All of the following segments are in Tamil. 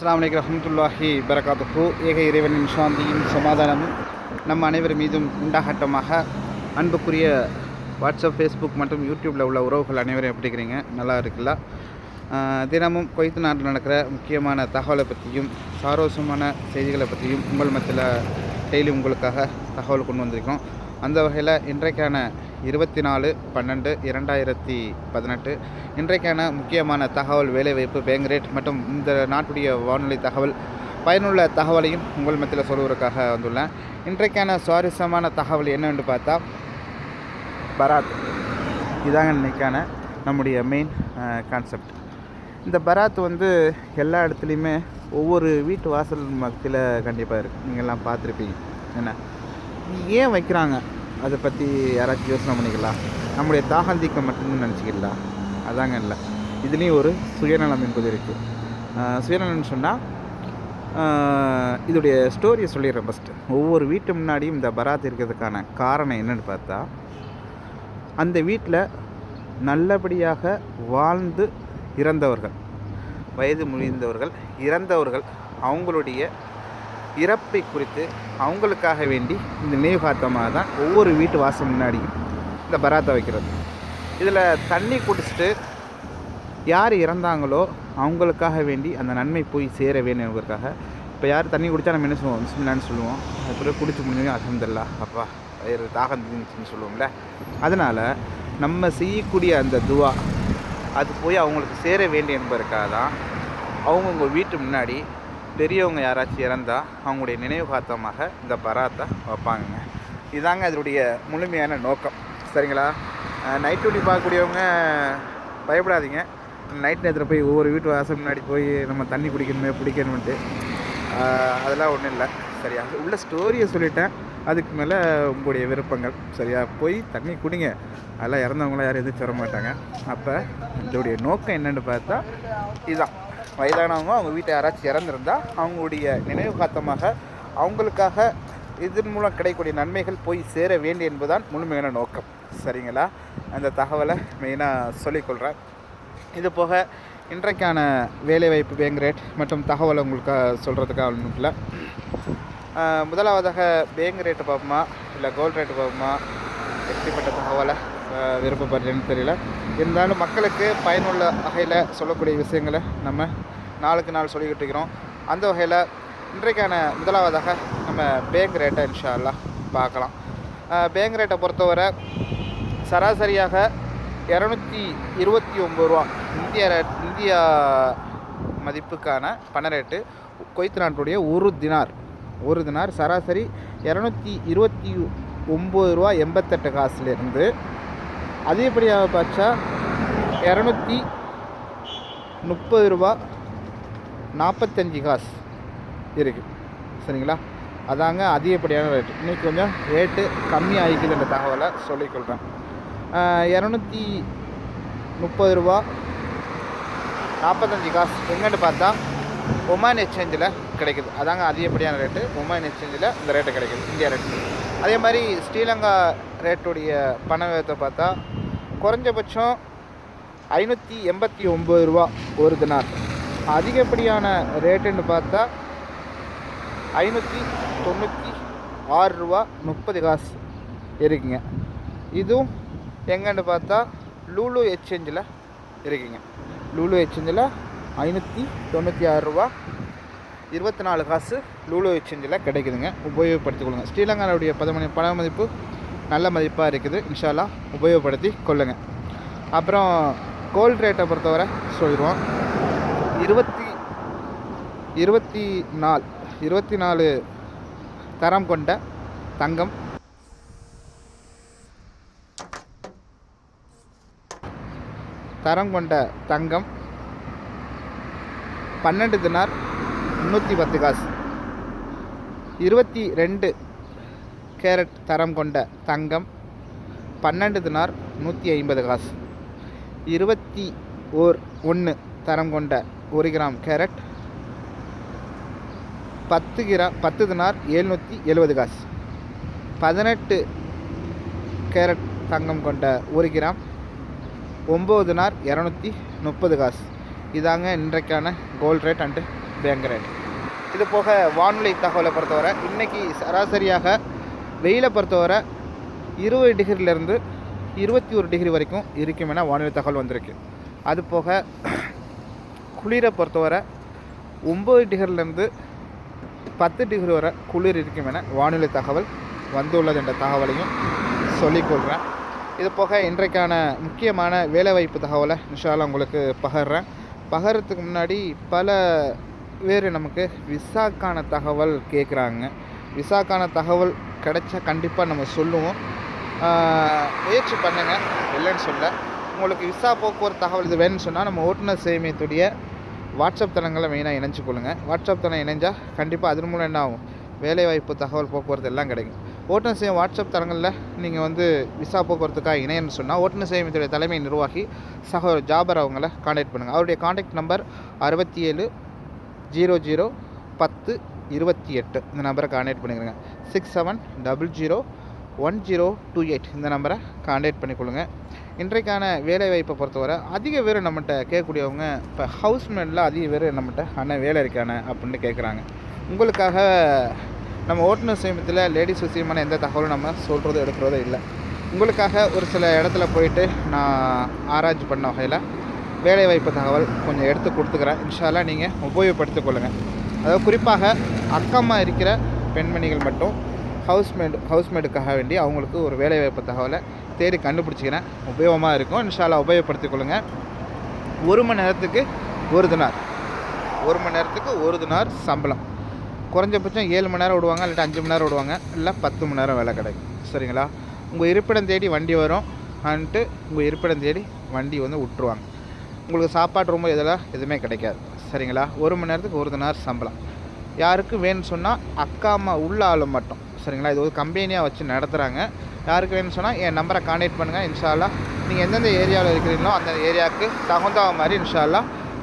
அஸ்லாம் அலைக்கும் ரஹமத்துல்லாஹி பரகாத்துஹு. ஏக இறைவனின் சாந்தியும் சமாதானமும் நம் அனைவர் மீதும் உண்டாகட்டமாக. அன்புக்குரிய வாட்ஸ்அப் ஃபேஸ்புக் மற்றும் யூடியூப்பில் உள்ள உறவுகள் அனைவரும் எப்படி இருக்கிறீங்க? நல்லா இருக்குல்ல? தினமும் கொய்த்து நாட்டில் நடக்கிற முக்கியமான தகவலை பற்றியும் சாரோசமான செய்திகளை பற்றியும் உங்கள் மத்தியில் டெய்லி உங்களுக்காக தகவல் கொண்டு வந்திருக்கோம் அந்த வகையில் இன்றைக்கான இருபத்தி நாலு பன்னெண்டு இரண்டாயிரத்தி பதினெட்டு. இன்றைக்கான முக்கியமான தகவல் வேலைவாய்ப்பு பேங்க் ரேட் மற்றும் இந்த நாட்டுடைய வானொலி தகவல் பயனுள்ள தகவலையும் உங்கள் மத்தியில் சொல்வதற்காக வந்துள்ளேன். இன்றைக்கான சுவாரஸ்யமான தகவல் என்னவென்று பார்த்தா பராத் இதாங்க இன்றைக்கான நம்முடைய மெயின் கான்செப்ட் இந்த பராத் வந்து எல்லா இடத்துலையுமே ஒவ்வொரு வீட்டு வாசல் மத்தியில் கண்டிப்பாக இருக்குது நீங்கள்லாம் பார்த்துருப்பீங்க. என்ன? ஏன் வைக்கிறாங்க? அதை பற்றி யாராச்சும் யோசனை பண்ணிக்கலாம். நம்முடைய தாகந்திக்க மட்டும்தான் நினச்சிக்கலாம் அதாங்க இல்லை. இதுலேயும் ஒரு சுயநலம் என்பது இருக்குது சுயநலம்னு சொன்னால் இதோடைய ஸ்டோரியை சொல்லிடுறேன் ஃபஸ்ட்டு ஒவ்வொரு வீட்டு முன்னாடியும் இந்த பராத் இருக்கிறதுக்கான காரணம் என்னன்னு பார்த்தா அந்த வீட்டில் நல்லபடியாக வாழ்ந்து இறந்தவர்கள் வயது முடிந்தவர்கள் இறந்தவர்கள் அவங்களுடைய இறப்பை குறித்து அவங்களுக்காக வேண்டி இந்த நினைவுகாத்தமாக தான் ஒவ்வொரு வீட்டு வாசல் முன்னாடியும் இந்த பராத்தை வைக்கிறது. இதில் தண்ணி குடிச்சிட்டு யார் இறந்தாங்களோ அவங்களுக்காக வேண்டி அந்த நன்மை போய் சேர வேணும் என்பதற்காக. இப்போ யார் தண்ணி குடித்தா நம்ம என்ன சொல்லுவோம்? பிஸ்மில்லான்னு சொல்லுவோம். அதுக்கப்புறம் குடிச்சு முடிஞ்சு அசமதுல்லா அப்பா வேறு தாகம் தீர்ந்துச்சுன்னு சொல்லுவோம்ல. அதனால் நம்ம செய்யக்கூடிய அந்த துவா அது போய் அவங்களுக்கு சேர வேண்டும் என்பதற்காக தான் அவங்கவுங்க வீட்டு முன்னாடி பெரியவங்க யாராச்சும் இறந்தால் அவங்களுடைய நினைவு காத்தமாக இந்த பராத்தை வைப்பாங்கங்க. இதாங்க அதனுடைய முழுமையான நோக்கம். சரிங்களா? நைட் டியூட்டி பார்க்கக்கூடியவங்க பயப்படாதீங்க. நைட் நேரத்தில் போய் ஒவ்வொரு வீட்டு வாசல் முன்னாடி போய் நம்ம தண்ணி குடிக்கணுமே பிடிக்கணுன்ட்டு அதெல்லாம் ஒன்றும் இல்லை. சரியா? உள்ள ஸ்டோரியை சொல்லிட்டேன். அதுக்கு மேலே உங்களுடைய விருப்பங்கள். சரியா? போய் தண்ணி குடிங்க. அதெல்லாம் இறந்தவங்களாம் யாரும் எதுவும் சொல்ல மாட்டாங்க. அப்போ இதோடைய நோக்கம் என்னென்னு பார்த்தா இதுதான் வயதானவங்க அவங்க வீட்டை யாராச்சும் இறந்துருந்தா அவங்களுடைய நினைவு காத்தமாக அவங்களுக்காக இதன் மூலம் கிடைக்கக்கூடிய நன்மைகள் போய் சேர வேண்டும் என்பதுதான் முழுமையான நோக்கம். சரிங்களா? அந்த தகவலை மெயினாக சொல்லிக்கொள்கிறேன் இது போக இன்றைக்கான வேலைவாய்ப்பு பேங்க் ரேட் மற்றும் தகவலை உங்களுக்கு சொல்கிறதுக்காக ஒன்றும் இல்லை. முதலாவதாக பேங்க் ரேட்டு பார்ப்போமா? இல்லை கோல்ட் ரேட்டு பார்ப்போமா? எப்படிப்பட்ட தகவலை விருப்பப்படுறேன்னு தெரியல. இருந்தாலும் மக்களுக்கு பயனுள்ள வகையில் சொல்லக்கூடிய விஷயங்களை நம்ம நாளுக்கு நாள் சொல்லிக்கிட்டு இருக்கிறோம். அந்த வகையில் இன்றைக்கான முதலாவதாக நம்ம பேங்க் ரேட்டை இன்ஷா அல்லாஹ் பார்க்கலாம். பேங்க் ரேட்டை பொறுத்தவரை சராசரியாக இரநூத்தி இருபத்தி ஒம்பது ரூபா இந்திய ரேட் இந்தியா மதிப்புக்கான பண ரேட்டு கொய்த் நாட்டுடைய ஒரு தினார். ஒரு தினார் சராசரி இரநூத்தி இருபத்தி ஒம்பது ரூபா எண்பத்தெட்டு காசுலேருந்து அதிகப்படியாக பார்த்தா இரநூத்தி முப்பது ரூபா நாற்பத்தஞ்சு காசு இருக்குது சரிங்களா? அதாங்க அதிகப்படியான ரேட்டு இன்னைக்கு கொஞ்சம் ரேட்டு கம்மி ஆகிக்குதுன்ற தகவலை சொல்லிக்கொள்கிறேன் இரநூத்தி முப்பது ரூபா. நாற்பத்தஞ்சு காசு. எங்கன்னு பார்த்தா ஒமான் எக்ஸ்சேஞ்சில் கிடைக்குது. அதாங்க அதிகப்படியான ரேட்டு ஒமான் எக்ஸ்சேஞ்சில் இந்த ரேட்டு கிடைக்குது. இந்தியா ரேட்டு அதே மாதிரி ஸ்ரீலங்கா ரேட்டுடைய பண விதத்தை பார்த்தா குறைஞ்சபட்சம் ஐநூற்றி எண்பத்தி ஒம்பது ரூபா ஒரு தினார். அதிகப்படியான ரேட்டுன்னு பார்த்தா ஐநூற்றி தொண்ணூற்றி ஆறு ரூபா முப்பது காசு இருக்குங்க. இதுவும் எங்கன்னு பார்த்தா லூலு எக்ஸ்சேஞ்சில் இருக்குங்க. லூலு எக்ஸ்சேஞ்சில் ஐநூற்றி தொண்ணூற்றி ஆறு ரூபா இருபத்தி நாலு காசு லூலு எக்ஸ்சேஞ்சில் கிடைக்குதுங்க. உபயோகப்படுத்திக் கொள்ளுங்கள் ஸ்ரீலங்காவுடைய பதமணி பண மதிப்பு நல்ல மதிப்பாக இருக்குது. இன்ஷால்லா உபயோகப்படுத்தி கொள்ளுங்கள் அப்புறம் கோல்ட் ரேட்டை பொறுத்தவரை சொல்லிடுவோம். இருபத்தி இருபத்தி நாலு இருபத்தி நாலு தரம் கொண்ட தங்கம். தரம் கொண்ட தங்கம். பன்னெண்டு தினார் முந்நூற்றி பத்து காசு. இருபத்தி ரெண்டு கேரட் தரம் கொண்ட தங்கம். பன்னெண்டு தினார் நூற்றி ஐம்பது காசு. இருபத்தி ஓர் ஒன்று தரம் கொண்ட ஒரு கிராம் கேரட் பத்து கிரா பத்து தினார் எழுநூற்றி எழுபது காசு. பதினெட்டு கேரட் தங்கம் கொண்ட ஒரு கிராம் ஒம்பது நார் இரநூத்தி முப்பது காசு. இதாங்க இன்றைக்கான கோல்ட் ரேட் அண்டு பேங்கரேட் இது போக வானொலி தகவலை பொறுத்தவரை இன்றைக்கி சராசரியாக வெயிலை பொறுத்தவரை இருபது டிகிரிலேருந்து இருபத்தி ஒரு டிகிரி வரைக்கும் இருக்கும் என வானிலை தகவல் வந்திருக்கு. அது போக குளிரை பொறுத்தவரை ஒம்பது டிகிரிலேருந்து பத்து டிகிரி வரை குளிர் இருக்கும் என வானிலை தகவல் வந்துள்ளது என்ற தகவலையும் சொல்லிக்கொள்கிறேன் இது போக இன்றைக்கான முக்கியமான வேலைவாய்ப்பு தகவலை இன்ஷால்லா உங்களுக்கு பகர்றேன். பகர்றதுக்கு முன்னாடி பல பேர் நமக்கு விசாக்கான தகவல் கேட்குறாங்க. விசாக்கான தகவல் கிடைச்சா கண்டிப்பாக நம்ம சொல்லுவோம். முயற்சி பண்ணுங்கள் இல்லைன்னு சொல்ல. உங்களுக்கு விசா போக்குவரத்து தகவல் இது வேணும்னு சொன்னால் நம்ம ஓட்டுநர் சேமியத்துடைய வாட்ஸ்அப் தளங்களை மெயினாக இணைஞ்சு கொள்ளுங்கள் வாட்ஸ்அப் தளம் இணைஞ்சால் கண்டிப்பாக அதன் மூலம் என்ன ஆகும்? வேலைவாய்ப்பு தகவல் போக்குவரத்து எல்லாம் கிடைக்கும். ஓட்டுநர் சேவை வாட்ஸ்அப் தளங்களில் நீங்கள் வந்து விசா போக்குவரத்துக்காக இணையன்னு சொன்னால் ஓட்டுநர் சேமியத்துடைய தலைமை நிர்வாகி சகோ ஜாபர் அவங்கள காண்டாக்ட் பண்ணுங்கள் அவருடைய காண்டாக்ட் நம்பர் அறுபத்தி ஏழு ஜீரோ ஜீரோ பத்து இருபத்தி எட்டு. இந்த நம்பரை காண்டாக்ட் பண்ணிக்கிறேங்க six seven double zero one zero two eight இந்த நம்பரை காண்டாக்ட் பண்ணிக்கொள்ளுங்க. இன்றைக்கான வேலைவாய்ப்பை பொறுத்தவரை அதிக பேர் நம்மகிட்ட கேட்கக்கூடியவங்க இப்போ ஹவுஸ்மேனில் அதிக பேர் நம்மகிட்ட அண்ணன் வேலை இருக்கானே அப்படின்னு கேட்குறாங்க உங்களுக்காக நம்ம ஓட்டுநர் சுயமத்தில் லேடிஸ் விஷயமான எந்த தகவலும் நம்ம சொல்கிறதோ எடுக்கிறதோ இல்லை. உங்களுக்காக ஒரு சில இடத்துல போயிட்டு நான் ஆராய்ச்சி பண்ண வகையில் வேலைவாய்ப்பு தகவல் கொஞ்சம் எடுத்து கொடுத்துக்கிறேன். இன்ஷால்லா நீங்கள் உபயோகப்படுத்திக் கொள்ளுங்கள் அதாவது குறிப்பாக அக்கமாக இருக்கிற பெண்மணிகள் மட்டும் ஹவுஸ்மேட் ஹவுஸ்மேட்டுக்காக வேண்டி அவங்களுக்கு ஒரு வேலைவாய்ப்பு தகவலை தேடி கண்டுபிடிச்சிக்கிறேன். உபயோகமாக இருக்கும். இன்ஷால்லா உபயோகப்படுத்திக் கொள்ளுங்கள் ஒரு மணி நேரத்துக்கு ஒரு தினார். ஒரு மணி நேரத்துக்கு ஒரு தினார் சம்பளம். குறைஞ்சபட்சம் ஏழு மணி நேரம் விடுவாங்க இல்லாட்டி அஞ்சு மணி நேரம் விடுவாங்க இல்லை பத்து மணி நேரம் வேலை கிடைக்கும். சரிங்களா? உங்கள் இருப்பிடம் தேடி வண்டி வரும் அன்ட்டு உங்கள் இருப்பிடம் தேடி வண்டி வந்து விட்டுருவாங்க. உங்களுக்கு சாப்பாடு ரொம்ப இதெல்லாம் எதுவுமே கிடைக்காது. சரிங்களா? ஒரு மணி நேரத்துக்கு ஒரு தினார் சம்பளம். யாருக்கு வேணும்னு சொன்னால் அக்கா அம்மா உள்ள ஆளு மட்டும். சரிங்களா? இது ஒரு கம்பெனியாக வச்சு நடத்துகிறாங்க யாருக்கு வேணும்னு சொன்னால் என் நம்பரை காண்டாக்ட் பண்ணுங்கள் இன்ஷால்லா. நீங்கள் எந்தெந்த ஏரியாவில் இருக்கிறீங்களோ அந்த ஏரியாவுக்கு தகுந்த மாதிரி இன்ஷால்லா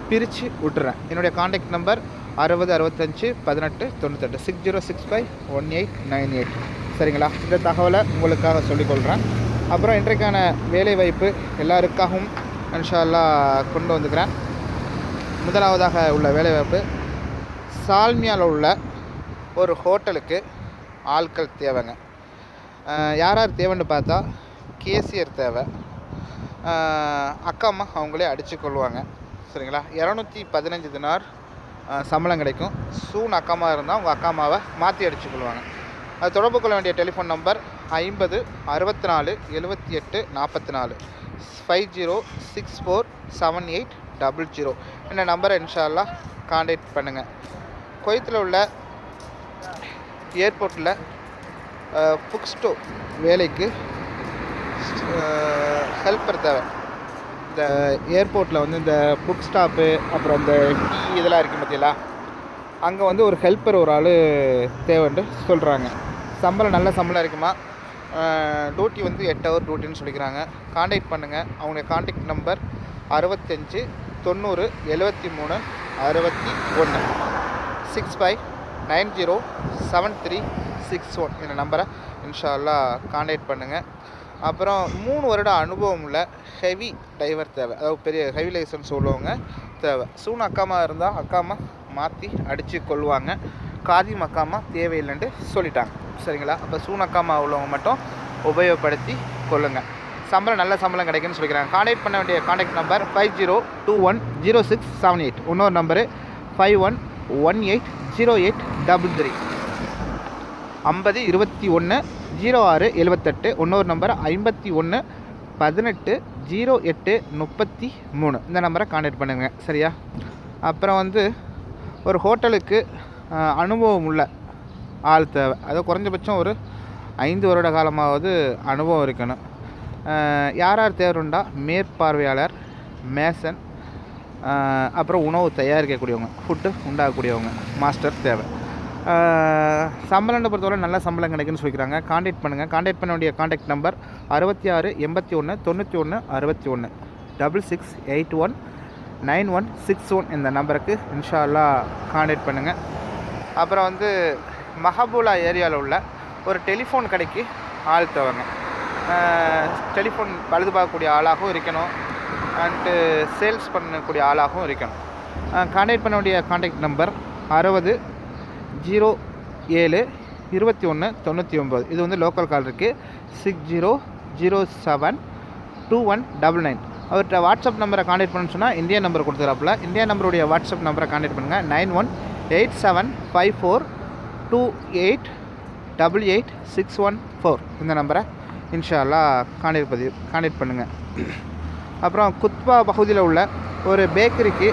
பிரித்து விட்டுறேன். என்னுடைய காண்டாக்ட் நம்பர் அறுபது அறுபத்தஞ்சு பதினெட்டு தொண்ணூத்தெட்டு. Six zero six five one eight nine eight சரிங்களா? இந்த தகவலை உங்களுக்காக சொல்லிக்கொள்கிறேன் அப்புறம் இன்றைக்கான வேலைவாய்ப்பு எல்லாருக்காகவும் இன்ஷால்லா கொண்டு வந்துக்கிறேன். முதலாவதாக உள்ள வேலைவாய்ப்பு சால்மியாவில் உள்ள ஒரு ஹோட்டலுக்கு ஆட்கள் தேவைங்க. யார் யார் தேவைன்னு பார்த்தா கேசியர் தேவை. அக்கா அம்மா அவங்களே அடித்து கொள்வாங்க. சரிங்களா? இரநூத்தி பதினஞ்சு தினார் சம்பளம் கிடைக்கும். சூன் அக்காமா இருந்தால் உங்கள் அக்கா அம்மாவை மாற்றி அடித்து கொள்வாங்க. அது தொடர்பு கொள்ள வேண்டிய டெலிஃபோன் நம்பர் ஐம்பது அறுபத்தி நாலு எழுபத்தி எட்டு நாற்பத்தி நாலு five zero six four seven eight double zero. இந்த நம்பரை இன்ஷால்லாம் காண்டாக்ட் பண்ணுங்கள் குவைத்தில் உள்ள ஏர்போர்ட்டில் புக் வேலைக்கு ஹெல்ப்பர் தேவை. இந்த ஏர்போர்ட்டில் வந்து இந்த புக் ஸ்டாப்பு அப்புறம் இந்த டீ இதெல்லாம் இருக்குது பார்த்தீங்களா? அங்கே வந்து ஒரு ஹெல்ப்பர் ஒரு ஆள் தேவைன்ட்டு சொல்கிறாங்க சம்பளம் நல்ல சம்பளம் இருக்குமா? டியூட்டி வந்து எட்டு ஹவர் டியூட்டின்னு சொல்லிக்கிறாங்க. காண்டாக்ட் பண்ணுங்கள் அவங்க காண்டாக்ட் நம்பர் அறுபத்தஞ்சு தொண்ணூறு எழுபத்தி மூணு அறுபத்தி ஒன்று. Six five nine zero seven three six one இந்த நம்பரை இன்ஷால்லா காண்டாக்ட் பண்ணுங்கள் அப்புறம் மூணு வருட அனுபவம் உள்ள ஹெவி டிரைவர் தேவை. அதாவது பெரிய ஹெவி லைசன்ஸ் உள்ளவங்க தேவை. சூன் அக்காமா இருந்தால் அக்காமா மாற்றி அடித்து கொள்வாங்க. காதிம் அக்காமா தேவையில்லைன்ட்டு சொல்லிட்டாங்க. சரிங்களா? அப்போ சூன் அக்காமா உள்ளவங்க மட்டும் உபயோகப்படுத்தி கொள்ளுங்கள் சம்பளம் நல்ல சம்பளம் கிடைக்குன்னு சொல்லிக்கிறாங்க. காண்டாக்ட் பண்ண வேண்டிய contact number five zero two one zero six seven eight இன்னொரு number five one one eight zero eight double three ஐம்பது இருபத்தி ஒன்று ஜீரோ ஆறு எழுபத்தெட்டு இன்னொரு நம்பர் ஐம்பத்தி ஒன்று பதினெட்டு ஜீரோ எட்டு முப்பத்தி மூணு. இந்த நம்பரை கான்டாக்ட் பண்ணுங்கள் சரியா? அப்புறம் வந்து ஒரு ஹோட்டலுக்கு அனுபவம் உள்ள ஆள் தேவை. அது குறைஞ்சபட்சம் ஒரு ஐந்து வருட காலமாவது அனுபவம் இருக்கணும். யார் யார் தேவைண்டா மேற்பார்வையாளர் மேசன் அப்புறம் உணவு தயாரிக்கக்கூடியவங்க ஃபுட்டு உண்டாகக்கூடியவங்க மாஸ்டர் தேவை. சம்பளம்னு பொறுத்தவரை நல்ல சம்பளம் கிடைக்குன்னு சொல்லிக்கிறாங்க. காண்டாக்ட் பண்ணுங்கள் காண்டாக்ட் பண்ண வேண்டிய காண்டாக்ட் நம்பர் அறுபத்தி ஆறு எண்பத்தி ஒன்று தொண்ணூற்றி ஒன்று அறுபத்தி ஒன்று double six eight one nine one six one இந்த நம்பருக்கு இன்ஷால்லா காண்டாக்ட் பண்ணுங்கள் அப்புறம் வந்து மஹபூலா ஏரியாவில் உள்ள ஒரு டெலிஃபோன் கடைக்கு ஆள் தவங்க. டெலிஃபோன் பழுது பார்க்கக்கூடிய ஆளாகவும் இருக்கணும். அண்டு சேல்ஸ் பண்ணக்கூடிய ஆளாகவும் இருக்கணும். காண்டாக்ட் பண்ண வேண்டிய காண்டாக்ட் நம்பர் அறுபது ஜீரோ ஏழு இருபத்தி ஒன்று தொண்ணூற்றி ஒம்பது. இது வந்து லோக்கல் கால் இருக்குது six zero zero seven two one double nine அவர்கிட்ட வாட்ஸ்அப் நம்பரை காண்டாக்ட் பண்ணணும்னு சொன்னால் இந்தியா நம்பர் கொடுத்துறாப்புல இந்தியா நம்பருடைய வாட்ஸ்அப் நம்பரை காண்டாக்ட் பண்ணுங்கள் nine one eight seven five four two eight double eight six one four இந்த நம்பரை இன்ஷால்லா காண்டாக்ட் பதிவு காண்டாக்ட் பண்ணுங்கள் அப்புறம் குத்பா பகுதியில் உள்ள ஒரு பேக்கரிக்கு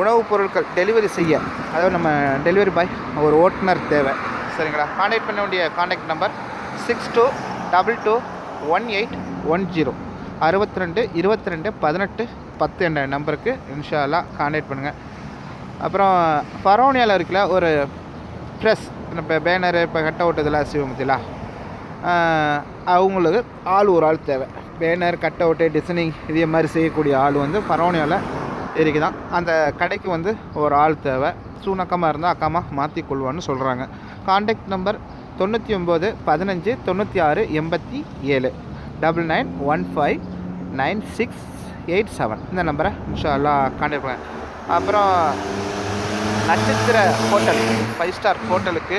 உணவுப் பொருட்கள் டெலிவரி செய்ய. அதாவது நம்ம டெலிவரி பாய் ஒரு ஓட்டுநர் தேவை. சரிங்களா? காண்டாக்ட் பண்ண வேண்டிய contact number six two double two one eight one zero அறுபத்தி ரெண்டு இருபத்தி ரெண்டு பதினெட்டு பத்து என்ற நம்பருக்கு இன்ஷா காண்டாக்ட் பண்ணுங்கள் அப்புறம் ஃபரோனியாவில் இருக்கல ஒரு ப்ரெஸ் இப்போ பேனரு இப்போ கட் அவுட் இதெல்லாம் செய்வோம் பார்த்தீங்களா அவங்களுக்கு ஆள் ஒரு ஆள் தேவை. பேனர் கட் அவுட்டு டிசைனிங் இதே மாதிரி செய்யக்கூடிய ஆள் வந்து ஃபரோனியாவில் இருக்குதான். அந்த கடைக்கு வந்து ஒரு ஆள் தேவை. சூனக்கமாக இருந்தால் அக்காமா மாற்றி கொள்வான்னு சொல்கிறாங்க காண்டாக்ட் நம்பர் தொண்ணூற்றி ஒம்பது பதினஞ்சு தொண்ணூற்றி ஆறு எண்பத்தி ஏழு. Double nine one five nine six eight seven இந்த நம்பரை இன்ஷா காண்டாக்ட் பண்ணுங்க. அப்புறம் நட்சத்திர ஹோட்டல் ஃபைவ் ஸ்டார் ஹோட்டலுக்கு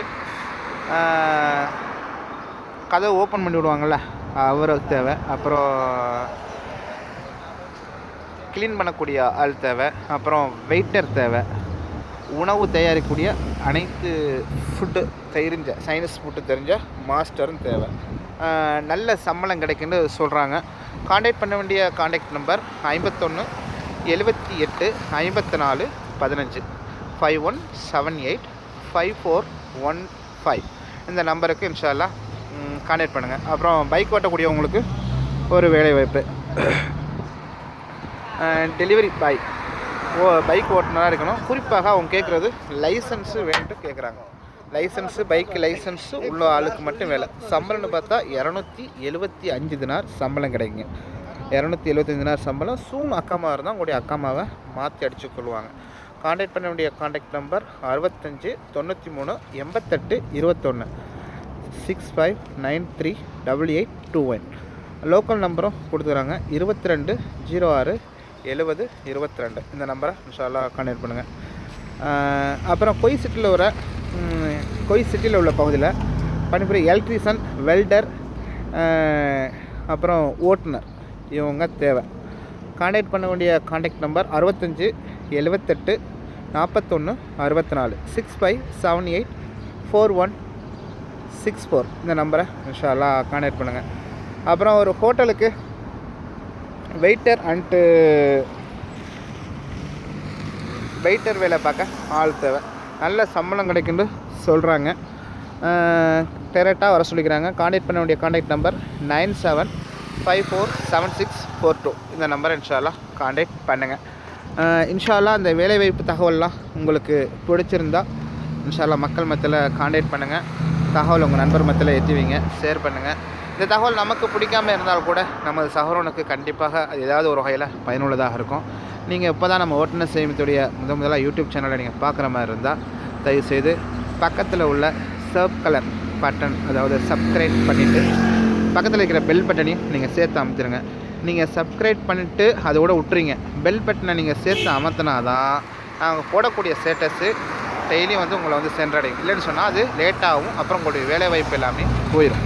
கதவை ஓப்பன் பண்ணி விடுவாங்கள்ல அவர் தேவை. அப்புறம் க்ளீன் பண்ணக்கூடிய ஆள் தேவை. அப்புறம் வெயிட்டர் தேவை. உணவு தயாரிக்கக்கூடிய அனைத்து ஃபுட்டு தெரிஞ்ச சைனஸ் ஃபுட்டு தெரிஞ்ச மாஸ்டரும் தேவை. நல்ல சம்பளம் கிடைக்குன்னு சொல்கிறாங்க காண்டாக்ட் பண்ண வேண்டிய காண்டாக்ட் நம்பர் ஐம்பத்தொன்று எழுபத்தி எட்டு ஐம்பத்தி நாலு பதினஞ்சு. Five one seven eight five four one five இந்த நம்பருக்கு இன்ஷால்லா காண்டாக்ட் பண்ணுங்கள் அப்புறம் பைக் ஓட்டக்கூடியவங்களுக்கு ஒரு வேலைவாய்ப்பு. டெலிவரி பாய் ஓ பைக் ஓட்டுநராக இருக்கணும். குறிப்பாக அவங்க கேட்குறது லைசன்ஸு வேணுட்டு கேட்குறாங்க லைசன்ஸு பைக் லைசன்ஸு உள்ள ஆளுக்கு மட்டும் வேலை. சம்பளம்னு பார்த்தா இரநூத்தி எழுபத்தி அஞ்சு தினார் சம்பளம் கிடைக்குங்க. இரநூத்தி எழுபத்தஞ்சு தினார் சம்பளம். சூன் அக்காமா இருந்தால் உங்களுடைய அக்காமாவை மாற்றி அடித்து கொள்வாங்க. காண்டாக்ட் பண்ண வேண்டிய காண்டாக்ட் நம்பர் அறுபத்தஞ்சு தொண்ணூற்றி மூணு எண்பத்தெட்டு இருபத்தொன்று six five nine three double eight two one local நம்பரும் கொடுத்துக்கிறாங்க இருபத்தி ரெண்டு ஜீரோ ஆறு எழுபது இருபத்தி ரெண்டு இந்த நம்பரை இன்ஷால்லா கான்டாக்ட் பண்ணுங்கள் அப்புறம் கொய் சிட்டியில் வர கொய் சிட்டியில் உள்ள பகுதியில் பணிபுரி எலக்ட்ரிஷன் வெல்டர் அப்புறம் ஓட்டுநர். இவங்க தேவை. காண்டாக்ட் பண்ண வேண்டிய காண்டாக்ட் நம்பர் அறுபத்தஞ்சு எழுபத்தெட்டு நாற்பத்தொன்று அறுபத்தி நாலு six five seven eight four one six four இந்த நம்பரை இன்ஷால்லா காண்டாக்ட் பண்ணுங்கள் அப்புறம் ஒரு ஹோட்டலுக்கு வெயிட்டர் அண்டு uh, வெயிட்டர் வேலை பார்க்க ஆள் தேவை. நல்ல சம்பளம் கிடைக்குன்னு சொல்கிறாங்க டேரெக்டாக வர சொல்லிக்கிறாங்க. காண்டாக்ட் பண்ண வேண்டிய contact number nine seven five four seven six four two. இந்த நம்பரை இன்ஷால்லா காண்டாக்ட் பண்ணுங்கள் இன்ஷால்லா அந்த வேலைவாய்ப்பு தகவல்லாம் உங்களுக்கு பிடிச்சிருந்தா இன்ஷால்லா மக்கள் மத்தியில் காண்டாக்ட் பண்ணுங்கள் தகவல் உங்கள் நண்பர் மத்தியில் ஏற்றி வைங்க. ஷேர் பண்ணுங்கள் இந்த தகவல் நமக்கு பிடிக்காம இருந்தால் கூட நமது சகோதரனுக்கு கண்டிப்பாக அது ஏதாவது ஒரு வகையில் பயனுள்ளதாக இருக்கும். நீங்கள் இப்போ தான் நம்ம ஓட்டுநர் சேமித்துடைய முத முதலாக யூடியூப் சேனலை நீங்கள் பார்க்குற மாதிரி இருந்தால் தயவுசெய்து பக்கத்தில் உள்ள சர்ப் கலர் பட்டன் அதாவது சப்ஸ்கிரைப் பண்ணிவிட்டு பக்கத்தில் இருக்கிற பெல் பட்டனையும் நீங்கள் சேர்த்து அமுத்துருங்க நீங்கள் சப்ஸ்கிரைப் பண்ணிவிட்டு அதோட விட்டுறீங்க பெல் பட்டனை நீங்கள் சேர்த்து அமர்த்தினா தான் நாங்கள் போடக்கூடிய ஸ்டேட்டஸு டெய்லியும் வந்து உங்களை வந்து சென்றடையும். இல்லைன்னு சொன்னால் அது லேட்டாகவும் அப்புறம் உங்களுடைய வேலைவாய்ப்பு எல்லாமே போயிடும்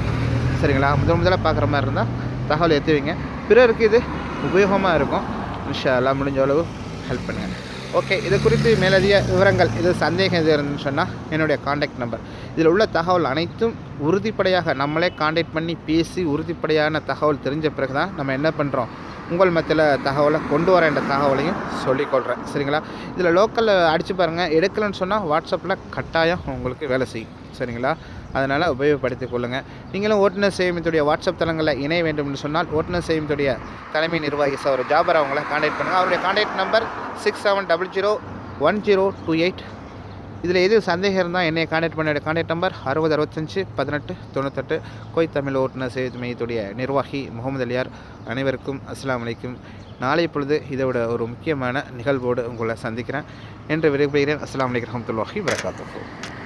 சரிங்களா? முதல் முதலாக பார்க்குற மாதிரி இருந்தால் தகவல் ஏற்றி வைங்க பிறருக்கு இது உபயோகமாக இருக்கும். இன்ஷா எல்லாம் முடிஞ்ச அளவு ஹெல்ப் பண்ணுங்கள் ஓகே இது குறித்து மேலதிக விவரங்கள் இது சந்தேகம் எது இருந்துன்னு சொன்னால் என்னுடைய காண்டாக்ட் நம்பர் இதில் உள்ள தகவல் அனைத்தும் உறுதிப்படையாக நம்மளே காண்டாக்ட் பண்ணி பேசி உறுதிப்படையான தகவல் தெரிஞ்ச பிறகு தான் நம்ம என்ன பண்ணுறோம் உங்கள் மத்தியில் தகவலை கொண்டு வர என்ற தகவலையும் சொல்லிக்கொள்கிறேன் சரிங்களா? இதில் லோக்கலில் அடித்து பாருங்கள் எடுக்கலைன்னு சொன்னால் வாட்ஸ்அப்பில் கட்டாயம் உங்களுக்கு வேலை செய்யும். சரிங்களா? அதனால் உபயோகப்படுத்திக் கொள்ளுங்கள் நீங்களும் ஓட்டுநர் சேமித்துடைய வாட்ஸ்அப் தளங்களில் இணைய வேண்டும் என்று சொன்னால் ஓட்டுநர் சேமித்துடைய தலைமை நிர்வாகி சார் ஜாபர் அவங்கள காண்டாக்ட் பண்ணுங்கள் அவருடைய contact number six seven double zero one zero two eight இதில் எது சந்தேகம் இருந்தால் என்னை காண்டாக்ட் பண்ண காண்டாக்ட் நம்பர் அறுபது அறுபத்தஞ்சு பதினெட்டு தொண்ணூத்தெட்டு கோய் தமிழ் ஓட்டுநர் சேவை மையத்துடைய நிர்வாகி முகமது அலியார். அனைவருக்கும் அஸ்லாம் அலைக்கும். நாளை பொழுது இதோட ஒரு முக்கியமான நிகழ்வோடு உங்களை சந்திக்கிறேன். என்று விடைபெறுகிறேன். அஸ்லாம் அலைக்கும் ரஹமத்துல்லாஹி வரகாத்துஹு